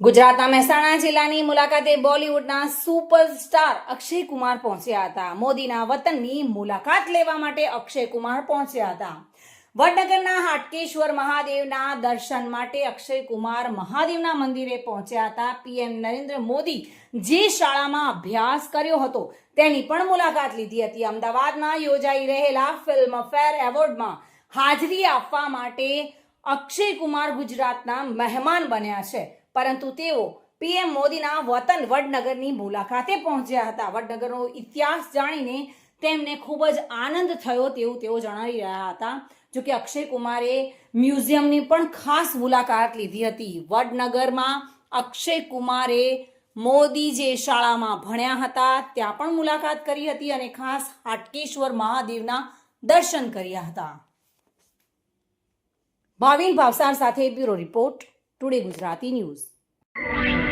ગુજરાતના મહેસાણા જિલ્લાની મુલાકાતે બોલિવૂડના સુપરસ્ટાર અક્ષય કુમાર પહોંચ્યા હતા. મોદીના વતનની મુલાકાત લેવા માટે અક્ષય કુમાર પહોંચ્યા હતા. વડનગરના હાટકેશ્વર મહાદેવના દર્શન માટે અક્ષય કુમાર મહાદેવના મંદિરે પહોંચ્યા હતા. પીએમ નરેન્દ્ર મોદી જે શાળામાં અભ્યાસ કર્યો હતો તેની પણ મુલાકાત લીધી હતી. અમદાવાદમાં યોજાઈ રહેલા ફિલ્મ ફેર એવોર્ડમાં હાજરી આપવા માટે અક્ષય કુમાર ગુજરાતના મહેમાન બન્યા છે. પરંતુ તેઓ પીએમ મોદીના વતન વડનગરની મુલાકાતે પહોંચ્યા હતા. વડનગરનો ઇતિહાસ જાણીને તેમને ખૂબ જ આનંદ થયો તેવું તેઓ જણાવી રહ્યા હતા. જો કે અક્ષય કુમારે મ્યુઝિયમની પણ ખાસ મુલાકાત લીધી હતી. વડનગરમાં અક્ષય કુમારે મોદી જે શાળામાં ભણ્યા હતા, ત્યાં પણ મુલાકાત કરી હતી અને ખાસ હાટકેશ્વર મહાદેવના દર્શન કર્યા હતા. ભાવિન ભાવસાર સાથે bureau report. Today Gujarati news